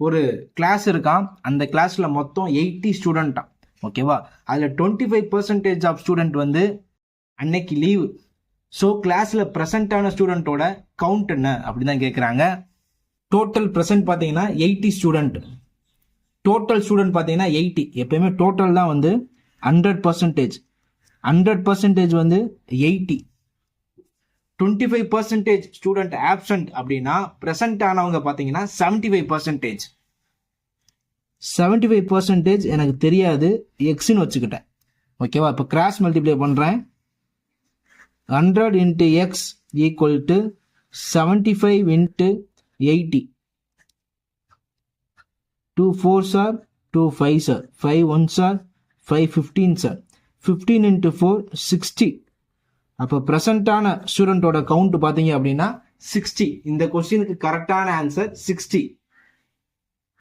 ஒரு கிளாஸ் இருக்கான் அந்த கிளாஸில் மொத்தம் எயிட்டி ஸ்டூடெண்ட்டான் ஓகேவா அதில் twenty five percentage of student வந்து அன்னைக்கு லீவு ஸோ கிளாஸில் ப்ரெசண்ட்டான ஸ்டூடெண்ட்டோட கவுண்ட் என்ன? அப்படின்னு தான் கேட்குறாங்க டோட்டல் ப்ரெசன்ட் பார்த்தீங்கன்னா எயிட்டி ஸ்டூடெண்ட் டோட்டல் ஸ்டூடெண்ட் பார்த்தீங்கன்னா எயிட்டி எப்பயுமே டோட்டல் தான் வந்து ஹண்ட்ரட் பர்சன்டேஜ் ஹண்ட்ரட் பர்சன்டேஜ் வந்து eighty twenty five percentage student absent அப்படின்னா ப்ரெசன்ட் ஆனவங்க பார்த்தீங்கன்னா seventy five percentage seventy five percentage எனக்கு தெரியாது எக்ஸ்னு வச்சுக்கிட்டேன். ஓகேவா இப்போ கிராஸ் மல்டிப்ளை பண்ணுறேன் hundred into x equal to seventy five into eighty two four sir two five sir five one sir five fifteen sir fifteen into four sixty அப்போ ப்ரெசண்ட்டான ஸ்டூடெண்ட்டோட count பார்த்தீங்க அப்படின்னா சிக்ஸ்டி இந்த கொஸ்டினுக்கு கரெக்டான ஆன்சர் சிக்ஸ்டி